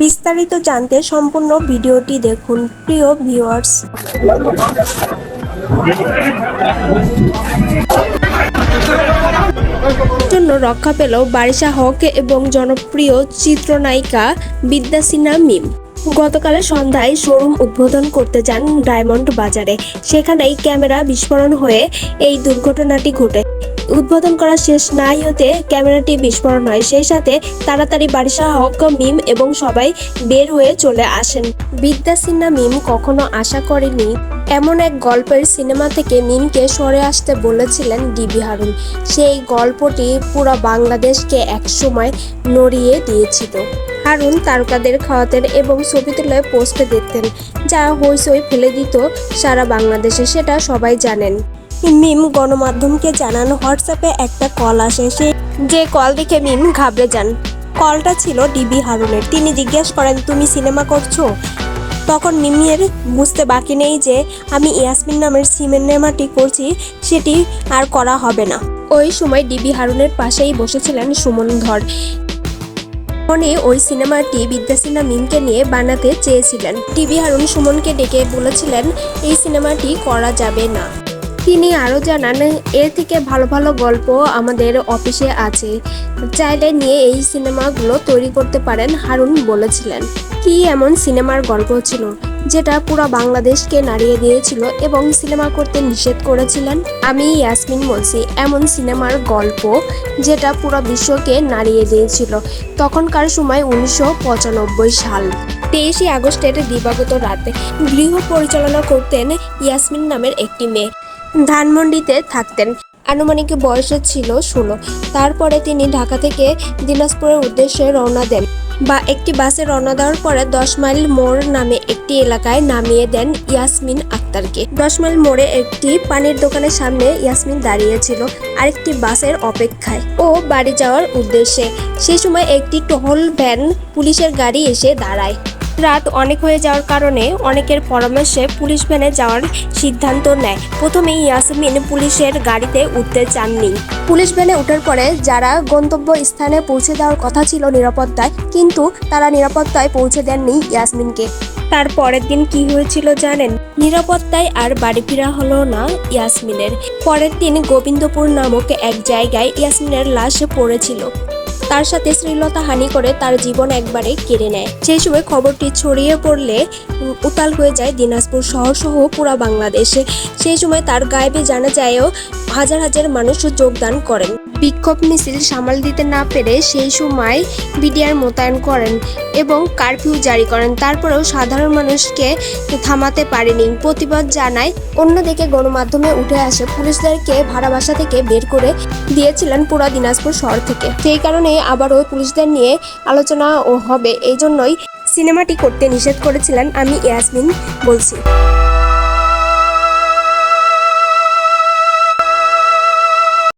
বিস্তারিত জানতে সম্পূর্ণ ভিডিওটি দেখুন, প্রিয় ভিউয়ার্স। জন্য রক্ষা পেল বারিশা হক এবং জনপ্রিয় চিত্রনায়িকা বিদ্যা সিনহা মিম। গতকাল সন্ধ্যায় শোরুম উদ্বোধন করতে যান ডায়মন্ড বাজারে। সেখানেই ক্যামেরা বিস্ফোরণ হয়ে এই দুর্ঘটনাটি ঘটে। উদ্বোধন করা শেষ নাই হতে ক্যামেরাটি বিস্ফোরণ হয়। সেই সাথে তাড়াতাড়ি বারিশা হক মিম এবং সবাই বের হয়ে চলে আসেন। বিদ্যা সিনহা মিম কখনো আশা করেনি, এমন এক গল্পের সিনেমা থেকে মিমকে সরে আসতে বলেছিলেন ডিবি হারুন। সেই গল্পটি পুরো বাংলাদেশকে একসময় নড়িয়ে দিয়েছিল। হারুন তারকাদের খাওয়াতেন এবং ছবি তুলে পোস্টে দেখতেন, যা হইচই ফেলে দিত সারা বাংলাদেশে, সেটা সবাই জানেন। মিম গণমাধ্যমকে জানান হোয়াটসঅ্যাপে একটা কল আসে। সেই যে কল দেখে মিম ঘাবড়ে যান। কলটা ছিল ডিবি হারুনের। তিনি জিজ্ঞেস করেন, তুমি সিনেমা করছ? তখন মিমির বুঝতে বাকি নেই যে, আমি ইয়াসমিন নামের সিনেমাটি করছি, সেটি আর করা হবে না। ওই সময় ডিবি হারুনের পাশেই বসেছিলেন সুমন ধর। উনি ওই সিনেমাটি বিদ্যাসিনা মিমকে নিয়ে বানাতে চেয়েছিলেন। টিভি হারুন সুমনকে ডেকে বলেছিলেন, এই সিনেমাটি করা যাবে না। তিনি আরও জানান, এর থেকে ভালো ভালো গল্প আমাদের অফিসে আছে। চাইলে নিয়ে এই সিনেমাগুলো তৈরি করতে পারেন, হারুন বলেছিলেন। কি এমন সিনেমার গল্প ছিল, যেটা পুরো বাংলাদেশকে নাড়িয়ে দিয়েছিল এবং সিনেমা করতে নিষেধ করেছিলেন? আমি ইয়াসমিন বলছি, এমন সিনেমার গল্প যেটা পুরো বিশ্বকে নাড়িয়ে দিয়েছিল, তখনকার সময় উনিশশো পঁচানব্বই সাল। তেইশে আগস্টের দিবাগত রাতে গৃহ পরিচালনা করতেন ইয়াসমিন নামের একটি মেয়ে। ধানমন্ডিতে থাকতেন। আনুমানিক বয়সে ছিল ষোলো। তারপরে তিনি ঢাকা থেকে দিনাজপুরের উদ্দেশ্যে রওনা দেন বা একটি বাসে রওনা দেওয়ার পরে দশ মাইল মোড় নামে একটি এলাকায় নামিয়ে দেন ইয়াসমিন আক্তারকে। দশ মাইল মোড়ে একটি পানির দোকানের সামনে ইয়াসমিন দাঁড়িয়েছিল আরেকটি বাসের অপেক্ষায় ও বাড়ি যাওয়ার উদ্দেশ্যে। সেই সময় একটি টহল ভ্যান পুলিশের গাড়ি এসে দাঁড়ায়। রাত অনেক হয়ে যাওয়ার কারণে অনেকের পরামর্শে পুলিশ ভ্যানে যাওয়ার সিদ্ধান্ত নেয়। প্রথমে ইয়াসমিন পুলিশের গাড়িতে উঠতে চাননি। পুলিশ ভ্যানে ওঠার পরে যারা গন্তব্য স্থানে পৌঁছে দেওয়ার কথা ছিল নিরাপত্তায়, কিন্তু তারা নিরাপত্তায় পৌঁছে দেননি ইয়াসমিনকে। তার পরের দিন কি হয়েছিল জানেন? নিরাপত্তায় আর বাড়ি ফেরা হলো না ইয়াসমিনের। পরের দিন গোবিন্দপুর নামক এক জায়গায় ইয়াসমিনের লাশ পড়েছিল। তার সাথে শ্রীলতা হানি করে তার জীবন একবারে কেড়ে নেয়। সেই সময় খবরটি ছড়িয়ে পড়লে উতাল হয়ে যায় দিনাজপুর শহর সহ পুরা বাংলাদেশে। সেই সময় তার গায়েবে জানা যায়ও হাজার হাজার মানুষ যোগদান করেন। বিক্ষোভ মিছিল সামাল দিতে না পেরে সেই সময় বিডিআর মোতায়েন করেন এবং কারফিউ জারি করেন। তারপরেও সাধারণ মানুষকে থামাতে পারেনি। প্রতিবাদ জানায় অন্যদিকে গণমাধ্যমে উঠে আসে পুলিশদেরকে ভাড়া বাসা থেকে বের করে দিয়েছিলেন পুরা দিনাজপুর শহর থেকে। সেই কারণে আবারও পুলিশদের নিয়ে আলোচনা হবে। এই জন্যই সিনেমাটি করতে নিষেধ করেছিলেন আমি ইয়াসমিন বলছি।